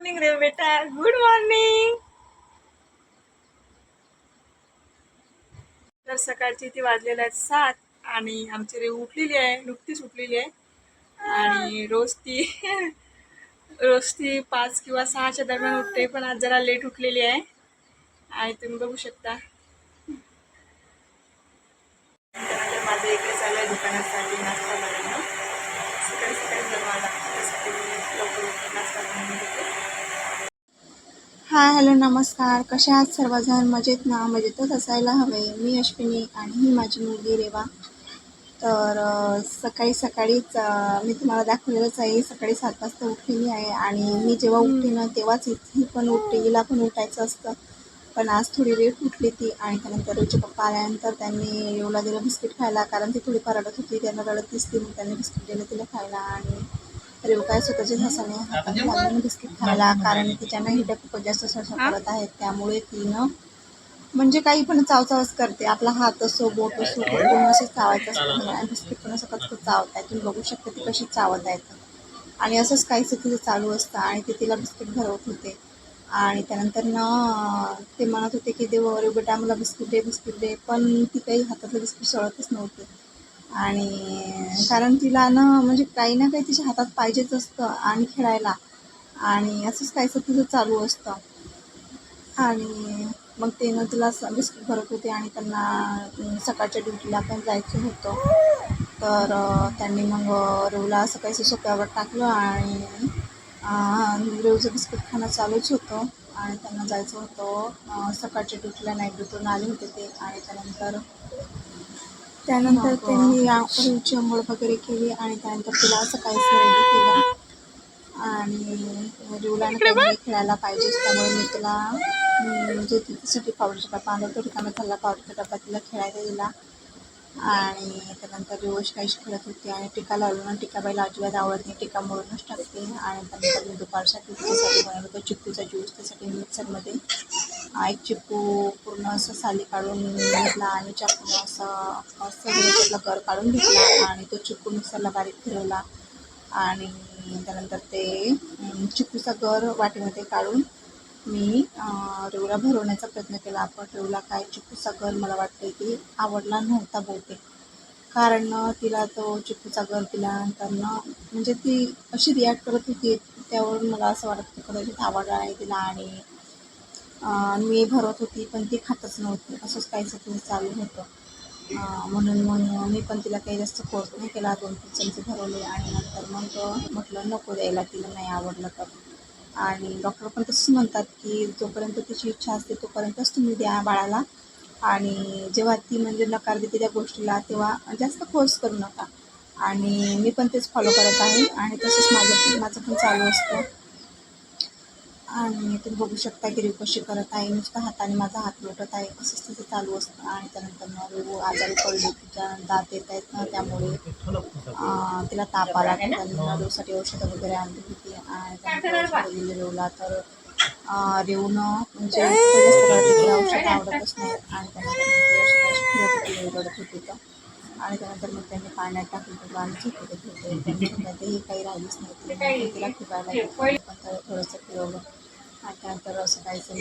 Morning रे बेटा good morning तर सकाळची ती वाजलेलं आहे सात आणि आमची रे उठलेली आहे नुकतीच उठलेली आहे. आणि रोज ती रोज ती पाच किंवा सहाच्या दरम्यान उठते पण आज जरा लेट उठलेली आहे. आणि तुम्ही बघू शकता. माझं इकडे चालू आहे हाय हॅलो नमस्कार. कशा आहात सर्वजण? मजेत ना? मजेतच असायला हवे. मी अश्विनी आणि ही माझी मुलगी रेवा. तर सकाळी सकाळीच मी तुम्हाला दाखवलेलंच आहे. सकाळी सात वाजता उठलेली आहे आणि मी जेव्हा उठते ना तेव्हाच ही पण उठते. हिला पण उठायचं असतं. पण आज थोडी लेट उठली ती आणि त्यानंतर रोजचे पप्पा आल्यानंतर त्यांनी येवला दिलं बिस्किट खायला. कारण ती थोडीफार रडत होती. त्यांना रडत दिसते मग त्यांनी बिस्किट दिलं तिला खायला आणि रेव काय स्वतःच्याच हसाने हाताने लागून बिस्किट खायला कारण तिच्यानं हिडक खूपच जास्त सरसर करत आहेत त्यामुळे तिनं म्हणजे काही पण चावचावच करते. आपला हात असो बोट असो पूर्ण असं चावायचं असतं आणि बिस्किट पण असं कचकच चावत आहे तुम्ही बघू शकता ती कशी चावत आहेत आणि असंच काहीसं तिचं चालू असतं आणि ते तिला बिस्किट भरवत होते. आणि त्यानंतर ना ते म्हणत होते की देव अरे बेटा मला बिस्किट दे बिस्किट दे. पण ती काही हातातलं बिस्किट सोडतच नव्हती. आणि कारण तिला ना म्हणजे काही ना काही तिच्या हातात पाहिजेच असतं आणि खेळायला. आणि असंच काहीसं तिचं चालू असतं. आणि मग ते ना तिला स- बिस्किट भरत होते आणि त्यांना सकाळच्या ड्युटीला पण जायचं होतं. तर त्यांनी मग अं, रेवला सकाळी सोप्यावर टाकलं आणि रेवचं बिस्किट खाणं चालूच होतं. आणि त्यांना जायचं होतं सकाळच्या ड्युटीला. नाईट ड्युटीवरून आले होते ते. आणि त्यानंतर त्यानंतर त्यांनी रेवची अंघोळ वगैरे केली आणि त्यानंतर तिला सकाळी रेडी केलं. आणि रेवला ना काही ना काही खेळायला पाहिजेच त्यामुळे मी तिला जे तिच्यासाठी पावडरचा डबा आणला तो रिकामा झाला. पावडरचा डबा तिला खेळायला दिला. आणि त्यानंतर रोज काहीच खेळत होती आणि टिका लावलं ना टिका बाईला अजिबात आवडत नाही. टिका मोडूनच टाकते. आणि त्यानंतर मी दुपारसाठी तिच्यासाठी बनवलं होतं चिक्कूचा ज्यूस त्यासाठी मिक्सरमध्ये एक चिक्कू पूर्ण असं साली काढून घेतला आणि चाकून असं असं त्यातला गर काढून घेतला आणि तो चिक्कू मिक्सरला बारीक फिरवला. आणि त्यानंतर ते चिकूचा घर गर वाटीमध्ये काढून मी रेवला भरवण्याचा प्रयत्न केला. पण रेवला काय चिक्कूचा गर मला वाटते की आवडला नव्हता बहुतेक. कारण तिला तो चिकूचा गर दिल्यानंतर म्हणजे ती अशी रिॲक्ट करत होती त्यावरून मला असं वाटत की कदाचित आवडला नाही तिला आणि मी भरवत होती पण ती खातच नव्हती. असंच काही सगळं चालू होतं. म्हणून मग मी पण तिला काही जास्त फोर्स नाही केला. दोन तीन चमचे भरवले आणि नंतर मग म्हटलं नको द्यायला तिला नाही आवडलं तर. आणि डॉक्टर पण तसंच म्हणतात की जोपर्यंत तिची इच्छा असते तोपर्यंतच तुम्ही द्या बाळाला. आणि जेव्हा ती म्हणजे नकार देते त्या गोष्टीला तेव्हा जास्त फोर्स करू नका. आणि मी पण तेच फॉलो करत आहे. आणि तसंच माझं माझं पण चालू असतं. आणि तुम्ही बघू शकता की रिव कशी करत आहे. नुसतं हाताने माझा हात लोटत आहे. असंच तिचं चालू असतं. आणि त्यानंतर मग रिव आजारी पडली तिच्या दात येत आहेत ना त्यामुळे तिला ताप आला तर रिवसाठी औषधं वगैरे आणली होती. आणि त्यानंतर औषधं दिली रिवला तर अं, रिवनं म्हणजे तिला औषधं आवडतच नाही आणि त्यानंतर होती रडत होती तर. आणि त्यानंतर मग त्यांनी पाण्यात टाकून होतं आणि झोपत होते त्यांच्यामध्ये काही राहिलीच नव्हती तिला फिरायला पण थोडंसं फिरवलं. आणि तर असं काहीचं